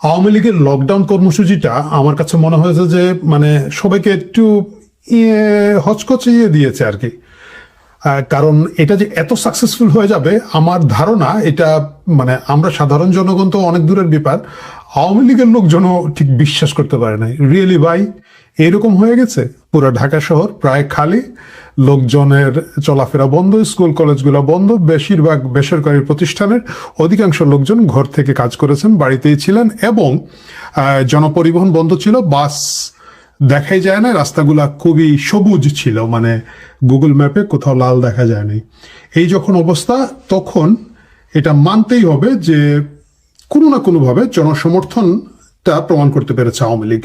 আওয়ামী লীগের লকডাউন কর্মসূচিটা আমার কাছে মনে হয়েছে যে মানে সবাইকে একটু ইয়ে হচকচিয়ে দিয়েছে আর কি। কারণ এটা যে এত সাকসেসফুল হয়ে যাবে, আমার ধারণা এটা মানে আমরা সাধারণ জনগণ তো অনেক দূরের ব্যাপার, আওয়ামী লীগের লোকজনও ঠিক বিশ্বাস করতে পারে নাই। রিয়েলি ভাই, এরকম হয়ে গেছে? পুরো ঢাকা শহর প্রায় খালি। লোকজনের চলাফেরা বন্ধ, স্কুল, কলেজগুলো বন্ধ, বেশিরভাগ বেসরকারি প্রতিষ্ঠানের অধিকাংশ লোকজন ঘর থেকে কাজ করেছেন, বাড়িতেই ছিলেন এবং জনপরিবহন বন্ধ ছিল, বাস দেখাই যায় না, রাস্তাগুলা খুবই সবুজ ছিল মানে গুগল ম্যাপে কোথাও লাল দেখা যায়নি। এই যখন অবস্থা, তখন এটা মানতেই হবে যে কোনো না কোনোভাবে জনসমর্থনটা প্রমাণ করতে পেরেছে আওয়ামী লীগ।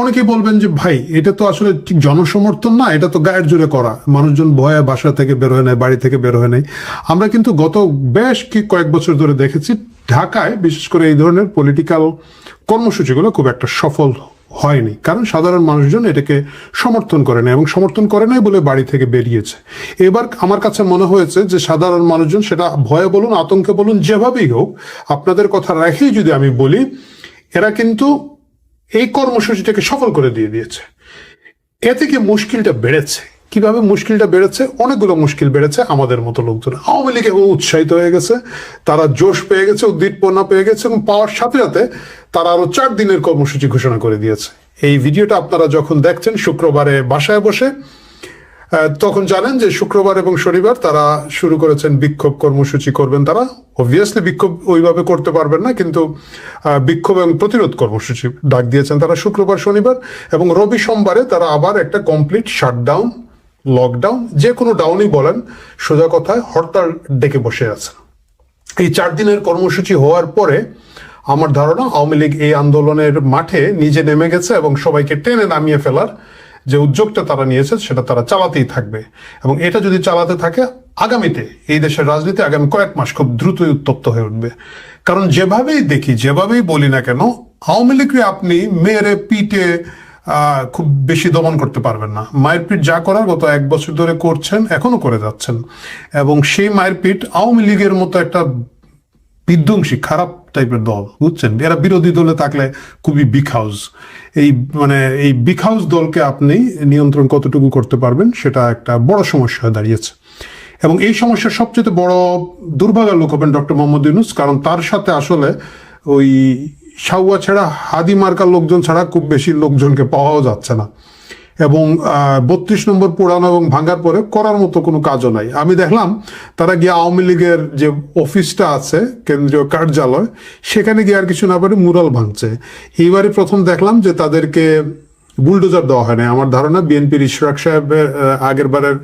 অনেকেই বলবেন যে, ভাই, এটা তো আসলে ঠিক জনসমর্থন না, এটা তো গায়ের জোরে করা। মানুষজন ভয়ে বাসা থেকে বের হয়ে নেয় বাড়ি থেকে বের হয়ে নেয় আমরা কিন্তু গত বেশ কি কয়েক বছর ধরে দেখেছি, ঢাকায় বিশেষ করে এই ধরনের পলিটিক্যাল কর্মসূচিগুলো খুব একটা সফল হয়নি। কারণ সাধারণ মানুষজন এটাকে সমর্থন করে না এবং সমর্থন করে নাই বলে বাড়ি থেকে বেরিয়েছে। এবার আমার কাছে মনে হয়েছে যে, সাধারণ মানুষজন সেটা ভয়ে বলুন, আতঙ্কে বলুন, যেভাবেই হোক, আপনাদের কথা রেখেই যদি আমি বলি এরা কিন্তু এই কর্মসূচিটাকে সফল করে দিয়ে দিয়েছে। এ থেকে মুশকিলটা বেড়েছে। কীভাবে মুশকিলটা বেড়েছে? অনেকগুলো মুশকিল বেড়েছে আমাদের মতো লোকজন। আওয়ামী লীগ এবং উৎসাহিত হয়ে গেছে। তারা জোশ পেয়ে গেছে, উদ্দীপনা পেয়ে গেছে এবং পাওয়ার সাথে সাথে তারা আরও চার দিনের কর্মসূচি ঘোষণা করে দিয়েছে। এই ভিডিওটা আপনারা যখন দেখছেন, শুক্রবারে বাসায় বসে তখন জানেন যে শুক্রবার এবং শনিবার তারা শুরু করেছেন বিক্ষোভ কর্মসূচি করবেন তারা। অবভিয়াসলি বিক্ষোভ ওইভাবে করতে পারবেন না, কিন্তু বিক্ষোভ এবং প্রতিরোধ কর্মসূচি ডাক দিয়েছেন তারা শুক্রবার, শনিবার এবং রবি সোমবারে তারা আবার একটা কমপ্লিট শাটডাউন লকডাউন যে কোনো ডাউনই বলেন, সোজা কথায় হরতাল ডেকে বসে আছেন। এই চার দিনের কর্মসূচি হওয়ার পরে আমার ধারণা আওয়ামী লীগ এই আন্দোলনের মাঠে নিজে নেমে গেছে এবং সবাইকে টেনে নামিয়ে ফেলার যে উদ্যোগটা তারা নিয়েছে, সেটা তারা চালাতেই থাকবে। এবং এটা যদি চালাতে থাকে, আগামীতে এই দেশের রাজনীতি আগামী কয়েক মাস খুব দ্রুতই উত্তপ্ত হয়ে উঠবে। কারণ যেভাবেই দেখি, যেভাবেই বলি না কেন, আওয়ামী লীগকে আপনি মেরে, পিটে খুব বেশি দমন করতে পারবেন না। মায়ের পিঠ যা করার গত এক বছর ধরে করছেন, এখনও করে যাচ্ছেন। এবং সেই মায়ের পিঠ আওয়ামী লীগের মতো একটা বিধ্বংসী, খারাপ টাইপের দল, বুঝছেন? এরা বিরোধী দলে থাকলে খুবই বিগ হাউস এই মানে এই বিগ হাউস দলকে আপনি নিয়ন্ত্রণ কতটুকু করতে পারবেন সেটা একটা বড় সমস্যা হয়ে দাঁড়িয়েছে। এবং এই সমস্যার সবচেয়ে বড় দুর্ভাগ্যের লোক হবেন ডক্টর মোহাম্মদ ইউনুস, কারণ তার সাথে আসলে ওই সাউয়া ছাড়া, হাদি মার্কার লোকজন ছাড়া খুব বেশি লোকজনকে পাওয়াও যাচ্ছে না। এবং বত্রিশ নম্বর পোড়ানো এবং ভাঙার পরে করার মতো কোনো কাজও নাই। আমি দেখলাম তারা গিয়ে আওয়ামী লীগের যে অফিসটা আছে, কেন্দ্রীয় কার্যালয়, সেখানে গিয়ে আর কিছু না পারে মুরাল ভাঙছে। এইবারে প্রথম দেখলাম যে তাদেরকে বুলডোজার দেওয়া হয় নাই আমার ধারণা বিএনপির ইশরাক সাহেবের আগের বারের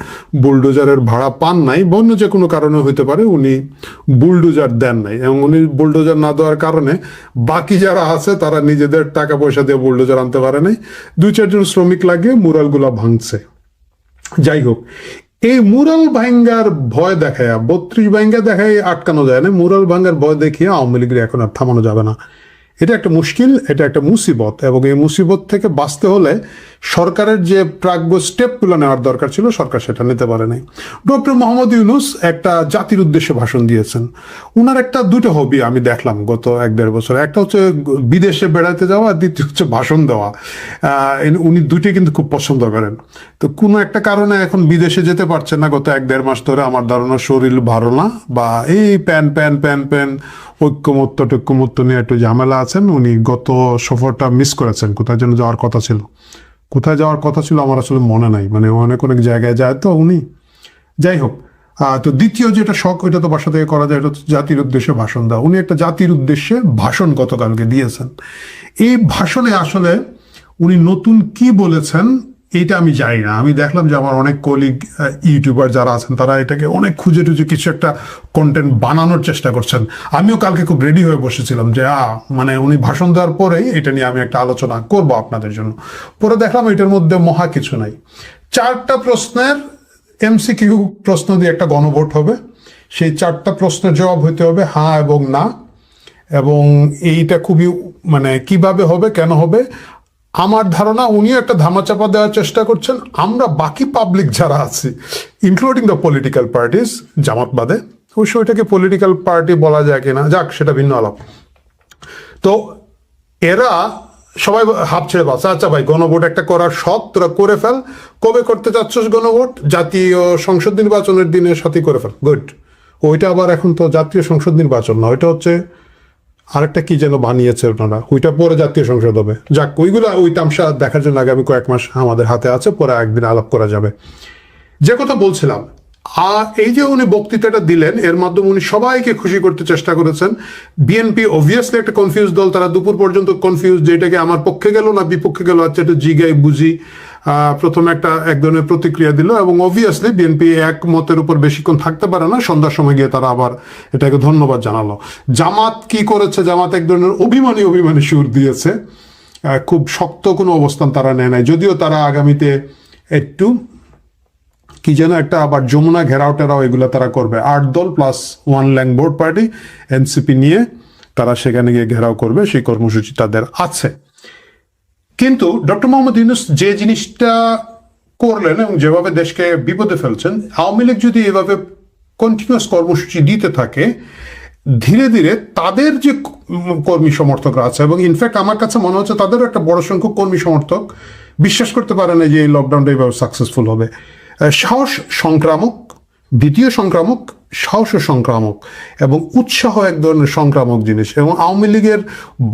বুলডোজারের ভাড়া পান নাই বন্য যে কোনো কারণে হইতে পারে উনি বুলডোজার দেন নাই এবং উনি বুলডোজার না দেওয়ার কারণে বাকি যারা আছে তারা নিজেদের টাকা পয়সা দিয়ে বুলডোজার আনতে পারে নাই। দুই চারজন শ্রমিক লাগিয়ে মুরালগুলা ভাঙছে। যাই হোক, এই মুরাল ভাঙ্গার ভয় দেখায় বত্রিশ ভাঙ্গা দেখায় আটকানো যায় না। মুরাল ভাঙ্গার ভয় দেখিয়ে আওয়ামী লীগের এখন আর থামানো যাবে না। এটা একটা মুশকিল, এটা একটা মুসিবত এবং এই মুসিবত থেকে বাঁচতে হলে সরকারের যে প্রাজ্ঞ স্টেপগুলো নেওয়ার দরকার ছিল, সরকার সেটা নিতে পারে নাই। ডক্টর মোহাম্মদ ইউনুস একটা জাতির উদ্দেশ্যে ভাষণ দিয়েছেন। উনার একটা, দুটো হবি আমি দেখলাম গত এক দেড় বছর। একটা হচ্ছে বিদেশে বেড়াতে যাওয়া, আর দ্বিতীয় হচ্ছে ভাষণ দেওয়া। উনি দুইটি কিন্তু খুব পছন্দ করেন। তো কোনো একটা কারণে এখন বিদেশে যেতে পারছেন না গত এক দেড় মাস ধরে। আমার ধারণা শরীর ভালো না বা এই প্যান প্যান প্যান প্যান ঐক্যমত্য টৈক্যমত্য নিয়ে একটু ঝামেলা আছেন, উনি গত সফরটা মিস করেছেন। কোথায় যেন যাওয়ার কথা ছিল। কোথায় যাওয়ার কথা ছিল আমার আসলে মনে নাই। মানে অনেক অনেক জায়গায় যায় তো উনি। যাই হোক তো দ্বিতীয় যেটা শখ, ওইটা তো বাসা থেকে করা যায়, এটা জাতির উদ্দেশ্যে ভাষণ দেওয়া। উনি একটা জাতির উদ্দেশ্যে ভাষণ গতকালকে দিয়েছেন। এই ভাষণে আসলে উনি নতুন কি বলেছেন এটা আমি জানি না। আমি দেখলাম যে আমার অনেক কলিগ ইউটিউবার যারা আছেন, তারা এটাকে অনেক খুঁজে টুজে কিছু একটা কন্টেন্ট বানানোর চেষ্টা করছেন। আমিও কালকে খুব রেডি হয়ে বসেছিলাম যে আ মানে উনি ভাষণ দেওয়ার পরেই এটা নিয়ে আমি একটা আলোচনা করব আপনাদের জন্য। পরে দেখলাম এটার মধ্যে মহা কিছু নাই। চারটা প্রশ্নের এমসি এমসিকিউ প্রশ্ন দিয়ে একটা গণভোট হবে। সেই চারটা প্রশ্নের জবাব হইতে হবে হ্যাঁ এবং না। এবং এইটা খুবই মানে কীভাবে হবে, কেন হবে আমার ধারণা উনিও একটা ধামাচাপা দেওয়ার চেষ্টা করছেন। আমরা বাকি পাবলিক যারা আছি including the political parties Jamaat বাদে অবশ্য ওইটাকে পলিটিক্যাল পার্টি বলা যায় কিনা, যাক, সেটা ভিন্ন আলাপ। তো এরা সবাই হাফ ছেড়ে বাস। আচ্ছা ভাই, গণভোট একটা করার শখ, তোরা করে ফেল। কবে করতে চাচ্ছিস গণভোট? জাতীয় সংসদ নির্বাচনের দিনের সাথে করে ফেল। গুড ওইটা আবার এখন তো জাতীয় সংসদ নির্বাচন না, ওইটা হচ্ছে আরেকটা কি যেন বানিয়েছে ওনারা ওইটা পরে জাতীয় সংসদ হবে। যাক, ওইগুলো, ওই তামসা দেখার জন্য আগামী কয়েক মাস আমাদের হাতে আছে, পরে একদিন আলাপ করা যাবে। যে কথা বলছিলাম আর এই যে উনি বক্তৃতাটা দিলেন, এর মাধ্যমে উনি সবাইকে খুশি করতে চেষ্টা করেছেন। বিএনপি অবভিয়াসলি একটা কনফিউজ দল, তারা দুপুর পর্যন্ত কনফিউজ যেটাকে আমার পক্ষে গেল না, বিপক্ষে গেল আচ্ছা একটু জিগাই, বুঝি। প্রথমে একটা এক ধরনের প্রতিক্রিয়া দিল এবং অবভিয়াসলি বিএনপি এক মতের উপর বেশিক্ষণ থাকতে পারে না। সন্ধ্যার সময় গিয়ে তারা আবার এটাকে ধন্যবাদ জানালো। জামাত কি করেছে? জামাত এক ধরনের অভিমানী অভিমানী সুর দিয়েছে। খুব শক্ত কোনো অবস্থান তারা নেয় নাই। যদিও তারা আগামীতে একটু কি যেন একটা আবার যমুনা ঘেরাও টেরাও এগুলো তারা করবে। আট দল প্লাস ওয়ান ল্যাং বোর্ড পার্টি এনসিপি নিয়ে তারা সেখানে গিয়ে ঘেরাও করবে। সেই কর্মসূচি তাদের আছে। কিন্তু ডক্টর মোহাম্মদ ইউনুস যে জিনিসটা করলেন এবং যেভাবে দেশকে বিপদে ফেলছেন, আওয়ামী লীগ যদি এভাবে কন্টিনিউয়াস কর্মসূচি দিতে থাকে, ধীরে ধীরে তাদের যে কর্মী সমর্থকরা আছে, এবং ইনফ্যাক্ট আমার কাছে মনে হচ্ছে তাদেরও একটা বড় সংখ্যক কর্মী সমর্থক বিশ্বাস করতে পারে না যে এই লকডাউনটা এইভাবে সাকসেসফুল হবে। সাহস সংক্রামক, দ্বিতীয় সংক্রামক সাহস সংক্রামক এবং উৎসাহ এক ধরনের সংক্রামক জিনিস এবং আওয়ামী লীগের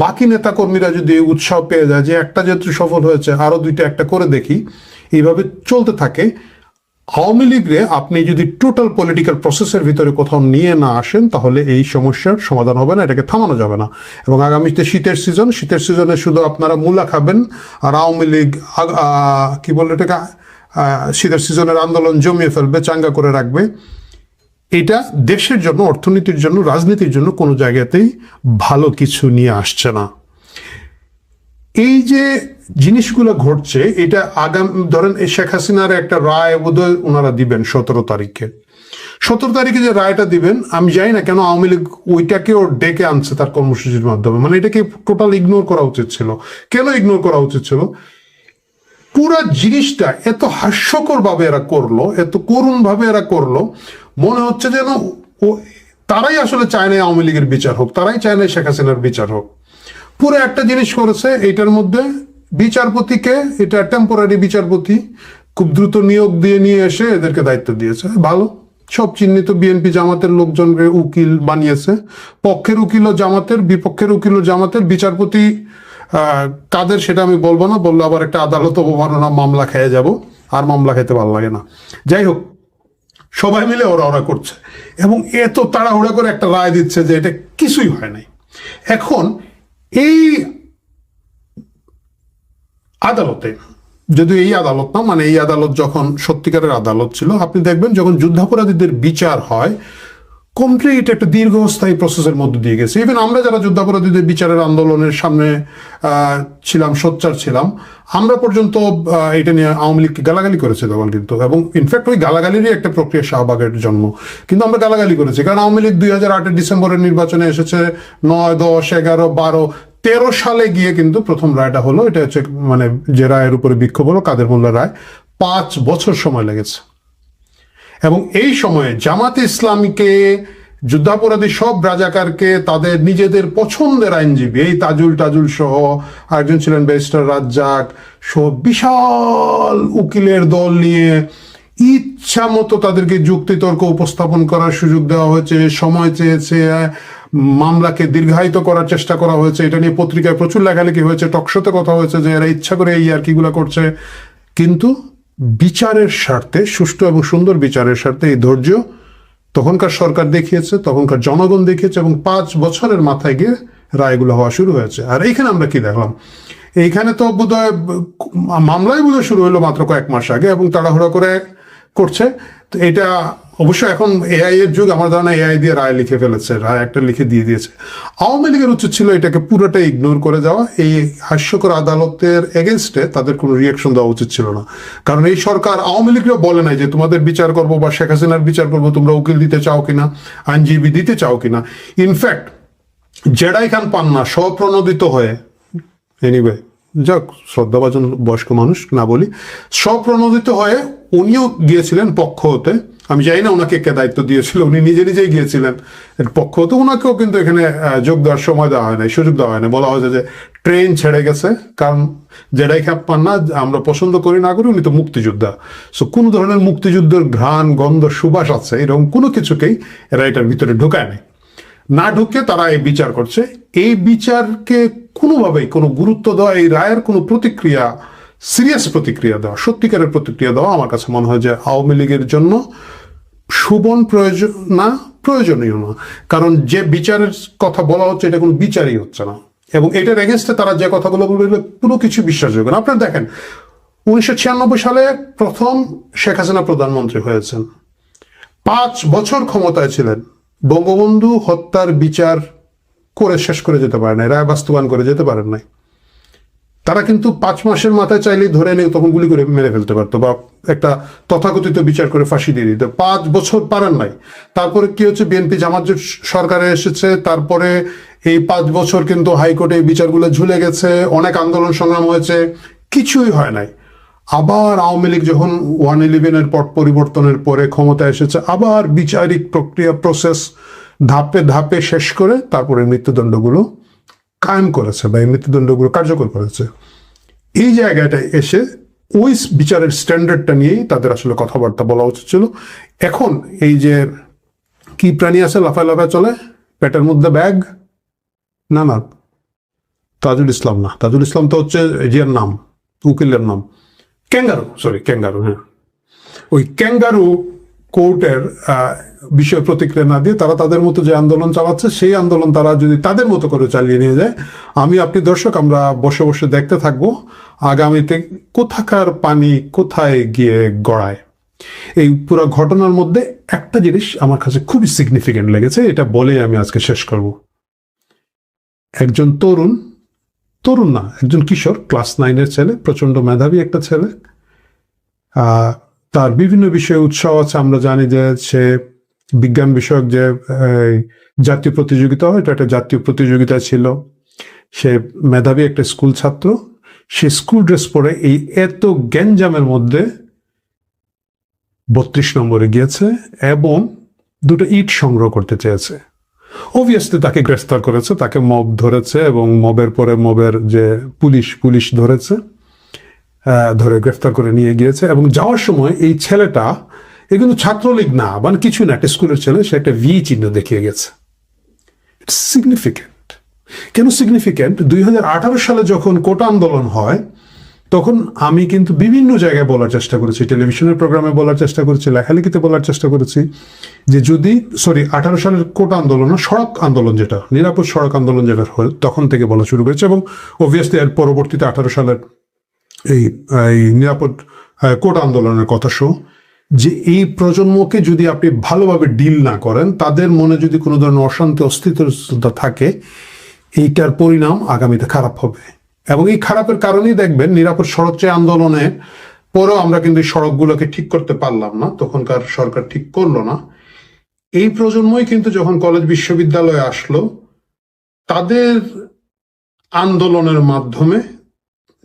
বাকি নেতাকর্মীরা যদি উৎসাহ পেয়ে যায় যে একটা যেহেতু সফল হয়েছে, আরও দুইটা একটা করে দেখি, এইভাবে চলতে থাকে। আওয়ামী লীগরে আপনি যদি টোটাল পলিটিক্যাল প্রসেসের ভিতরে কোথাও নিয়ে না আসেন, তাহলে এই সমস্যার সমাধান হবে না, এটাকে থামানো যাবে না। এবং আগামীতে শীতের সিজন শীতের সিজনে শুধু আপনারা মূলা খাবেন আর আওয়ামী লীগ কি বলে এটাকে শীতের সিজনের আন্দোলন জমিয়ে ফেলবে, চাঙ্গা করে রাখবে। এটা দেশের জন্য, অর্থনীতির জন্য, রাজনীতির জন্য কোনো জায়গাতেই ভালো কিছু নিয়ে আসছে না। এই যে জিনিসগুলো ঘটছে, এটা আগাম, ধরেন শেখ হাসিনার একটা রায় বোধহয় ওনারা দিবেন সতেরো তারিখে। সতেরো তারিখে যে রায়টা দিবেন, আমি জানি না কেন আওয়ামী লীগ ওইটাকেও ডেকে আনছে তার কর্মসূচির মাধ্যমে। মানে এটাকে টোটাল ইগনোর করা উচিত ছিল। কেন ইগনোর করা উচিত ছিল? পুরা জিনিসটা এত হাস্যকর ভাবে এরা করল, এত করুণ ভাবে এরা করল, মনে হচ্ছে যেন ও, তারাই আসলে চায় না আওয়ামী লীগের বিচার হোক, তারাই চায় না শেখ হাসিনার বিচার হোক। পুরো একটা জিনিস করেছে এইটার মধ্যে বিচারপতিকে, এটা টেম্পোরারি বিচারপতি, খুব দ্রুত নিয়োগ দিয়ে নিয়ে এসে এদেরকে দায়িত্ব দিয়েছে। ভালো। সব চিহ্নিত বিএনপি জামাতের লোকজনকে উকিল বানিয়েছে। পক্ষের উকিল ও জামাতের, বিপক্ষের উকিল ও জামাতের, বিচারপতি কাদের সেটা আমি বলব না, বললে আবার একটা আদালত অবমাননা মামলা খেয়ে যাব, আর মামলা খেতে ভালো লাগে না। যাই হোক, সবাই মিলে ওরা ওরা করছে, এবং এত তাড়াহুড়া করে একটা রায় দিচ্ছে যে এটা কিছুই হয় নাই। এখন এই আদালতে যদি এই আদালত না মানে এই আদালত যখন সত্যিকারের আদালত ছিল, আপনি দেখবেন যখন যুদ্ধাপরাধীদের বিচার হয় কমপ্লিট একটা দীর্ঘস্থায়ী প্রসেসের মধ্যে দিয়ে গেছে। ইভেন আমরা যারা যুদ্ধাপরাধীদের বিচারের আন্দোলনের সামনে ছিলাম, সোচ্চার ছিলাম, আমরা পর্যন্ত এটা নিয়ে আওয়ামী লীগকে গালাগালি করেছে তখন কিন্তু। এবং ইনফ্যাক্ট ওই গালাগালিরই একটা প্রক্রিয়া শাহবাগের জন্ম। কিন্তু আমরা গালাগালি করেছি। কারণ আওয়ামী লীগ দুই হাজার আটের ডিসেম্বরের নির্বাচনে এসেছে, নয়, দশ, এগারো, বারো, তেরো সালে গিয়ে কিন্তু প্রথম রায়টা হলো। এটা হচ্ছে মানে যে রায়ের উপরে বিক্ষোভ হলো, কাদের মোল্লা রায়। পাঁচ বছর সময় লেগেছে। এবং এই সময়ে জামাতে ইসলামীকে, যুদ্ধাপরাধী সব রাজাকারকে, তাদের নিজেদের পছন্দের আইনজীবী, এই তাজুল টাজুল সহ আরেকজন ছিলেন ব্যারিস্টার রাজ্জাক সব বিশাল উকিলের দল নিয়ে ইচ্ছা মতো তাদেরকে যুক্তিতর্ক উপস্থাপন করার সুযোগ দেওয়া হয়েছে, সময় চেয়েছে, মামলাকে দীর্ঘায়িত করার চেষ্টা করা হয়েছে, এটা নিয়ে পত্রিকায় প্রচুর লেখালেখি হয়েছে, টকশোতে কথা হয়েছে যে এরা ইচ্ছা করে এই আর কিগুলো করছে। কিন্তু বিচারের স্বার্থে, সুষ্ঠু এবং সুন্দর বিচারের স্বার্থে এই ধৈর্য তখনকার সরকার দেখিয়েছে, তখনকার জনগণ দেখিয়েছে এবং পাঁচ বছরের মাথায় গিয়ে রায়গুলো হওয়া শুরু হয়েছে। আর এইখানে আমরা কি দেখলাম? এইখানে তো বোধহয় মামলায় বোধহয় শুরু হলো মাত্র কয়েক মাস আগে এবং তাড়াহুড়া করে করছে। তো এটা অবশ্য এখন এআই এর যুগ, আমার ধারণা এআই দিয়ে রায় লিখে ফেলেছে, রায় একটা লিখে দিয়ে দিয়েছে। আওয়ামী লীগের উচিত ছিল এটাকে পুরোটা ইগনোর করে যাওয়া। এই হাস্যকর আদালতের এগেনস্টে তাদের কোনো রিয়াকশন দেওয়া উচিত ছিল না। কারণ এই সরকার আওয়ামী লীগরা বলে নাই যে, তোমাদের বিচার করব বা শেখ হাসিনার বিচার করব, তোমরা উকিল দিতে চাও কিনা, আইনজীবী দিতে চাও কিনা? ইনফ্যাক্ট জেডাই খান পান্না স্বপ্রণোদিত হয়ে। এনিওয়ে যাক, শ্রদ্ধাভাজন বয়স্ক মানুষ, না বলি। স্বপ্রণোদিত হয়ে উনিও গিয়েছিলেন পক্ষ হতে আমি জানি না ওনাকে কে দায়িত্ব দিয়েছিল, উনি নিজে নিজেই গিয়েছিলেন। এর পক্ষ তো ওনাকেও কিন্তু এখানে যোগ দেওয়ার সময় দেওয়া হয় নাই, সুযোগ দেওয়া হয় না বলা হয়েছে যে ট্রেন ছেড়ে গেছে, কারণ যেটাই খ্যাপ পান না, আমরা পছন্দ করি না করি, উনি তো মুক্তিযোদ্ধা। সো কোন ধরনের মুক্তিযুদ্ধের ঘ্রাণ, গন্ধ, সুবাস আছে, এরকম কোনো কিছুকেই এরা এটার ভিতরে ঢোকায় নাই। না ঢুকে তারা এই বিচার করছে। এই বিচারকে কোনোভাবেই কোনো গুরুত্ব দেওয়া, এই রায়ের কোনো প্রতিক্রিয়া, সিরিয়াস প্রতিক্রিয়া দেওয়া, সত্যিকারের প্রতিক্রিয়া দেওয়া আমার কাছে মনে হয় যে আওয়ামী লীগের জন্য সুবন প্রয়োজন, না, প্রয়োজনীয় না। কারণ যে বিচারের কথা বলা হচ্ছে, এটা কোনো বিচারই হচ্ছে না। এবং এটার এগেনস্টে তারা যে কথাগুলো বলবে কোনো কিছু বিশ্বাসযোগ্য না। আপনারা দেখেন, উনিশশো ছিয়ানব্বই সালে প্রথম শেখ হাসিনা প্রধানমন্ত্রী হয়েছেন। পাঁচ বছর ক্ষমতায় ছিলেন। বঙ্গবন্ধু হত্যার বিচার করে শেষ করে যেতে পারে নাই, রায় বাস্তবায়ন করে যেতে পারেন নাই। তারা কিন্তু পাঁচ মাসের মাথায় চাইলেই ধরে নিয়ে তখন গুলি করে মেরে ফেলতে পারতো বা একটা তথাকথিত বিচার করে ফাঁসি দিয়ে দিত। পাঁচ বছর পারেন নাই। তারপরে কি হচ্ছে? বিএনপি জামাত সরকারে এসেছে, তারপরে এই পাঁচ বছর কিন্তু হাইকোর্টে বিচারগুলো ঝুলে গেছে, অনেক আন্দোলন সংগ্রাম হয়েছে, কিছুই হয় নাই। আবার আওয়ামী লীগ যখন ওয়ান ইলেভেনের পট পরিবর্তনের পরে ক্ষমতা এসেছে, আবার বিচারিক প্রক্রিয়া, প্রসেস ধাপে ধাপে শেষ করে তারপরে মৃত্যুদণ্ডগুলো কায়েম করেছে বা এই মৃত্যুদণ্ডগুলো কার্যকর করেছে। এই জায়গাটায় এসে ওই বিচারের স্ট্যান্ডার্ডটা নিয়েই তাদের আসলে কথাবার্তা বলা উচিত ছিল। এখন এই যে কি প্রাণী আছে, লাফায় লাফায় চলে, পেটের মধ্যে ব্যাগ? না না, তাজুল ইসলাম না। তাজুল ইসলাম তো হচ্ছে জিয়ার নাম, উকিলের নাম। ক্যাঙ্গারু সরি ক্যাঙ্গারু হ্যাঁ। ওই ক্যাঙ্গারু কোর্টের বিষয়ে প্রতিক্রিয়া না দিয়ে তারা তাদের মতো যে আন্দোলন চালাচ্ছে, সেই আন্দোলন তারা যদি তাদের মতো করে চালিয়ে নিয়ে যায়, আমি, আপনি দর্শক, আমরা বসে বসে দেখতে থাকব আগামীতে কোথাকার পানি কোথায় গিয়ে গড়ায়। এই পুরো ঘটনার মধ্যে একটা জিনিস আমার কাছে খুবই সিগনিফিকেন্ট লেগেছে, এটা বলেই আমি আজকে শেষ করব। একজন তরুণ তরুণ না, একজন কিশোর ক্লাস নাইনের ছেলে প্রচণ্ড মেধাবী একটা ছেলে তার বিভিন্ন বিষয়ে উৎসাহ আছে। আমরা জানি যে সে বিজ্ঞান বিষয়ক যে জাতীয় প্রতিযোগিতা হয় এটা একটা জাতীয় প্রতিযোগিতা ছিল। সে মেধাবী একটা স্কুল ছাত্র, সে স্কুল ড্রেস পরে এই এত গ্যাঞ্জামের মধ্যে বত্রিশ নম্বরে গিয়েছে এবং দুটো ইট সংগ্রহ করতে চেয়েছে। অবভিয়াসলি তাকে গ্রেফতার করেছে, তাকে মব ধরেছে এবং মবের পরে মবের যে পুলিশ পুলিশ ধরেছে। ধরে গ্রেফতার করে নিয়ে গিয়েছে এবং যাওয়ার সময় এই ছেলেটা, এ কিন্তু ছাত্রলীগ না মানে কিছু না, একটা স্কুলের ছেলে, সে একটা ভি চিহ্ন দেখিয়ে গেছে। সিগনিফিক্যান্ট কেন সিগনিফিক্যান্ট দুই সালে যখন কোটা আন্দোলন হয়, তখন আমি কিন্তু বিভিন্ন জায়গায় বলার চেষ্টা করেছি, টেলিভিশনের প্রোগ্রামে বলার চেষ্টা করেছি, লেখালেখিতে বলার চেষ্টা করেছি, যে যদি সরি আঠারো সালের কোটা আন্দোলন, সড়ক আন্দোলন যেটা, নিরাপদ সড়ক আন্দোলন যেটা তখন থেকে বলা শুরু করেছে এবং অবভিয়াসলি এর পরবর্তীতে আঠারো সালের এই নিরাপদ কোট আন্দোলনের কথা শো, যে এই প্রজন্মকে যদি আপনি ভালোভাবে ডিল না করেন, তাদের মনে যদি কোনো ধরনের অশান্তি অস্থিরতা থাকে, এইটার পরিণাম আগামীতে খারাপ হবে। এবং এই খারাপের কারণেই দেখবেন নিরাপদ সড়ক যে আন্দোলনে পরেও আমরা কিন্তু এই সড়কগুলোকে ঠিক করতে পারলাম না, তখনকার সরকার ঠিক করল না। এই প্রজন্মই কিন্তু যখন কলেজ বিশ্ববিদ্যালয়ে আসলো, তাদের আন্দোলনের মাধ্যমে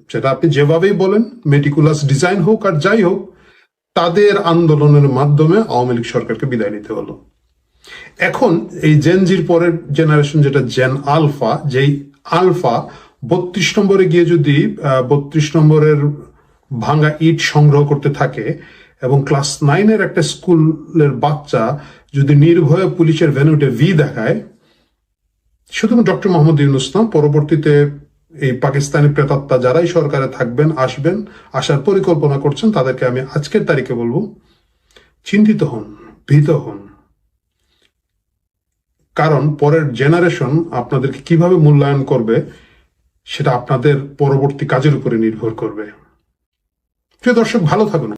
সেটা আপনি যেভাবেই বলেন মেটিকুলাস ডিজাইন হোক আর যাই হোক, তাদের আন্দোলনের মাধ্যমে আওয়ামী লীগ সরকারকে বিদায় নিতে হলো। এখন এই জেনজির পরের জেনারেশন যেটা জেন আলফা যেই আলফা বত্রিশ নম্বরে গিয়ে যদি বত্রিশ নম্বরের ভাঙা ইট সংগ্রহ করতে থাকে এবং ক্লাস নাইনের একটা স্কুলের বাচ্চা যদি নির্ভয়ে পুলিশের ভেনুটে ভি দেখায়, শুধুমাত্র ডক্টর মোহাম্মদ ইউনুস না, পরবর্তীতে এই পাকিস্তানি প্রেতাত্মা যারাই সরকারে থাকবেন, আসবেন, আসার পরিকল্পনা করছেন, তাদেরকে আমি আজকের তারিখে বলব, চিন্তিত হন, ভীত হন। কারণ পরের জেনারেশন আপনাদেরকে কীভাবে মূল্যায়ন করবে, সেটা আপনাদের পরবর্তী কাজের উপরে নির্ভর করবে। প্রিয় দর্শক, ভালো থাকুন।